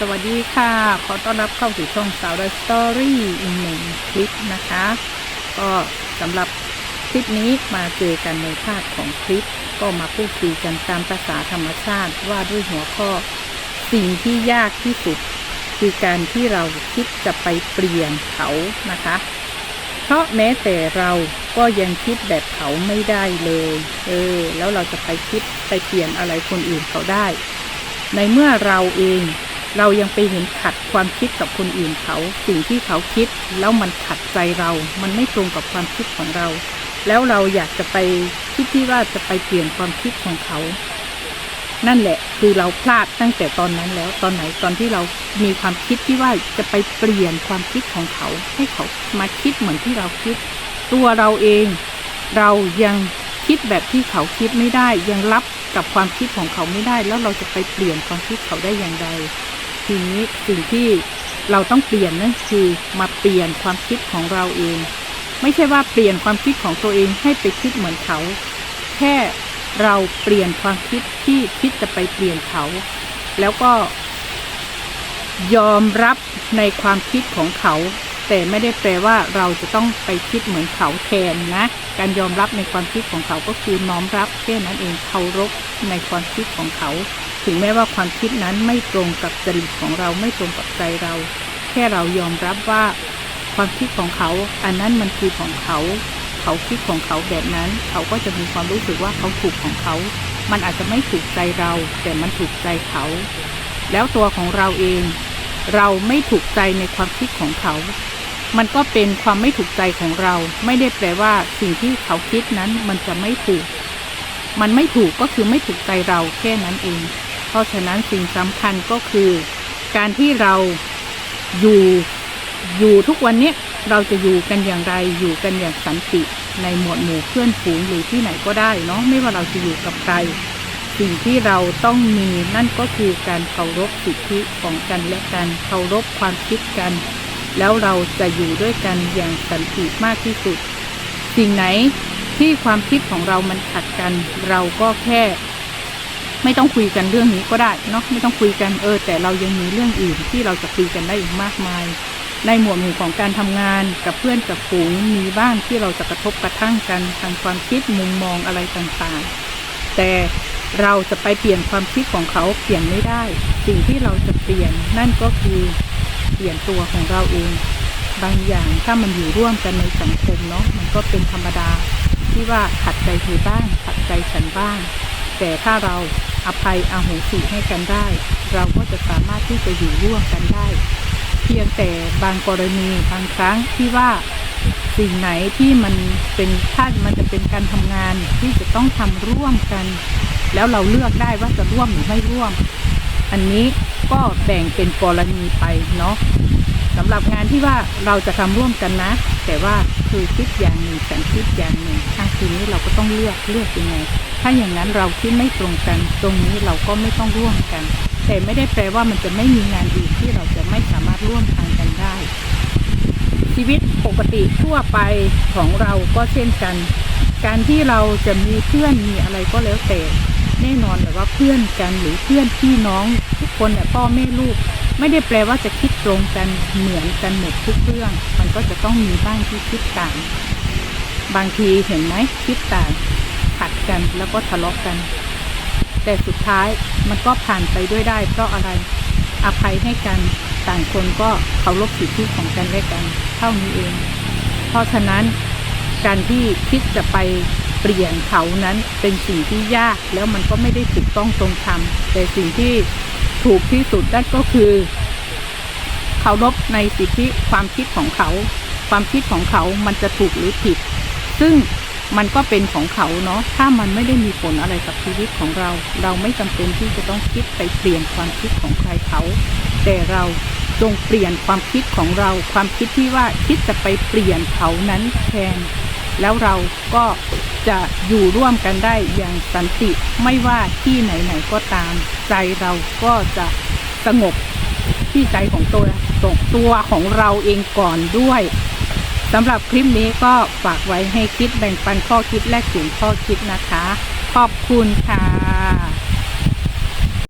สวัสดีค่ะ ขอต้อนรับเข้าสู่ช่องสาวดสตอรี่อีกหนึ่งคลิปนะคะ ก็สำหรับคลิปนี้มาเจอกันในภาคของคลิป ก็มาพูดคุยกันตามภาษาธรรมชาติว่าด้วยหัวข้อสิ่งที่ยากที่สุด คือการที่เราคิดจะไปเปลี่ยนเขานะคะ เพราะแม้แต่เราก็ยังคิดแบบเขาไม่ได้เลย เออ แล้วเราจะไปคิดไปเปลี่ยนอะไรคนอื่นเขาได้ ในเมื่อเราเอง เรายังไปเห็นขัดความคิดกับคนอื่นเขา สิ่งที่เขาคิดแล้วมันขัดใจเรา มันไม่ตรงกับความคิดของเรา แล้วเราอยากจะไปคิดที่ว่าจะไปเปลี่ยนความคิดของเขา นั่นแหละคือเราพลาดตั้งแต่ตอนนั้นแล้ว ตอนไหนตอนที่เรามีความคิดที่ว่าจะไปเปลี่ยนความคิดของเขา ให้เขามาคิดเหมือนที่เราคิด ตัวเราเอง เรายังคิดแบบที่เขาคิดไม่ได้ยังรับกับความคิดของเขาไม่ได้ แล้วเราจะไปเปลี่ยนความคิดเขาได้อย่างไร ทีนี้สิ่งที่เราต้องเปลี่ยนนั่นคือมาเปลี่ยนความคิดของเราเอง ไม่ใช่ว่าเปลี่ยนความคิดของตัวเองให้ไปคิดเหมือนเขา แค่เราเปลี่ยนความคิดที่คิดจะไปเปลี่ยนเขา แล้วก็ยอมรับในความคิดของเขา แต่ไม่ได้แปลว่าเราจะต้องไปคิดเหมือนเขาแทนนะ การยอมรับในความคิดของเขาก็คือน้อมรับแค่นั้นเองเคารพในความคิดของเขา ถึงแม้ว่าความคิดนั้นไม่ตรงกับจริตของเราไม่ตรงกับใจเรา แค่เรายอมรับว่า ความคิดของเขา อันนั้นมันคือของเขา เขาคิดของเขาแบบนั้น เขาก็จะมีความรู้สึกว่าเขาถูกของเขา มันอาจจะไม่ถูกใจเรา แต่มันถูกใจเขา แล้วตัวของเราเองเราไม่ถูกใจในความคิดของเขา มันก็เป็นความไม่ถูกใจของเรา ไม่ได้แปลว่าสิ่งที่เขาคิดนั้นมันจะไม่ถูก มันไม่ถูกก็คือไม่ถูกใจเราแค่นั้นเอง เพราะฉะนั้นสิ่งสำคัญก็คือ การที่เราอยู่อยู่ทุกวันนี้เราจะอยู่กันอย่างไรอยู่กันอย่างสันติในหมวดหมู่เพื่อนฝูงหรือที่ไหนก็ได้เนาะไม่ว่าเราจะอยู่กับใครสิ่งที่เราต้องมีนั่นก็คือการเคารพสิทธิของกันและกันเคารพความคิดกัน แล้วเราจะอยู่ด้วยกันอย่างสันติมากที่สุด สิ่งไหนที่ความคิดของเรามันขัดกัน เราก็แค่ ไม่ต้องคุยกันเรื่องนี้ก็ได้เนาะไม่ต้องคุยกันเออ แต่เรายังมีเรื่องอื่นที่เราจะคุยกันได้อีกมากมาย ในหมวดหมู่ของการทำงานกับเพื่อนกับฝูงมีบ้างที่เราจะกระทบกระทั่งกันทางความคิดมุมมองอะไรต่างๆ แต่เราจะไปเปลี่ยนความคิดของเขาเปลี่ยนไม่ได้ สิ่งที่เราจะเปลี่ยนนั่นก็คือ เปลี่ยนตัวของเราเอง บางอย่างถ้ามันอยู่ร่วมกันในสังคมเนาะมันก็เป็นธรรมดาที่ว่าขัดใจเธอบ้างขัดใจฉันบ้าง แต่ถ้าเราอภัยอโหสิให้กันได้ เราก็จะสามารถที่จะอยู่ร่วมกันได้ เพียงแต่บางกรณีบางครั้งที่ว่าสิ่งไหนที่มันเป็นถ้ามันจะเป็นการทำงานที่จะต้องทำร่วมกัน แล้วเราเลือกได้ว่าจะร่วมหรือไม่ร่วม อันนี้ก็แบ่งเป็นกรณีไปเนาะสำหรับงานที่ว่าเราจะทำร่วมกันนะ แต่ว่าคือคิดอย่างหนึ่งฉันคิดอย่างหนึ่งอะทีนี้เราก็ต้องเลือกเลือกยังไง ถ้าอย่างนั้นเราคิดไม่ตรงกัน ตรงนี้เราก็ไม่ต้องร่วมกัน แต่ไม่ได้แปลว่ามันจะไม่มีงานอื่นที่เราจะไม่สามารถร่วมทางกันได้ ชีวิตปกติทั่วไปของเราก็เช่นกัน การที่เราจะมีเพื่อนมีอะไรก็แล้วแต่แน่นอนแบบว่าเพื่อนกันหรือเพื่อนพี่น้องทุกคนเนี่ยพ่อแม่ลูก ไม่ได้แปลว่าจะคิดตรงกันเหมือนกันหมดทุกเรื่อง มันก็จะต้องมีบ้างที่คิดต่าง บางทีเห็นไหมคิดต่างขัดกันแล้วก็ทะเลาะกัน แต่สุดท้ายมันก็ผ่านไปด้วยได้ เพราะอะไรอภัยให้กันต่างคนก็เคารพสิทธิของกันและกัน เท่านี้เอง เพราะฉะนั้น การที่คิดจะไปเปลี่ยนเขานั้นเป็นสิ่งที่ยากแล้วมันก็ไม่ได้ถูกต้องตรงธรรมแต่สิ่งที่ถูกที่สุดนั่นก็คือเคารพในสิทธิความคิดของเขา ความคิดของเขามันจะถูกหรือผิด ซึ่งมันก็เป็นของเขาเนาะ ถ้ามันไม่ได้มีผลอะไรกับชีวิตของเรา เราไม่จำเป็นที่จะต้องคิดไปเปลี่ยนความคิดของใครเขา แต่เราจงเปลี่ยนความคิดของเรา ความคิดที่ว่าคิดจะไปเปลี่ยนเขานั้นแทน แล้วเราก็จะอยู่ร่วมกันได้อย่างสันติไม่ว่าที่ไหนๆก็ตาม ใจเราก็จะสงบที่ใจของตัวตัวของเราเองก่อนด้วยสำหรับคลิปนี้ก็ฝากไว้ให้คิดแบ่งปันข้อคิดแลกเปลี่ยนข้อคิดนะคะ ขอบคุณค่ะ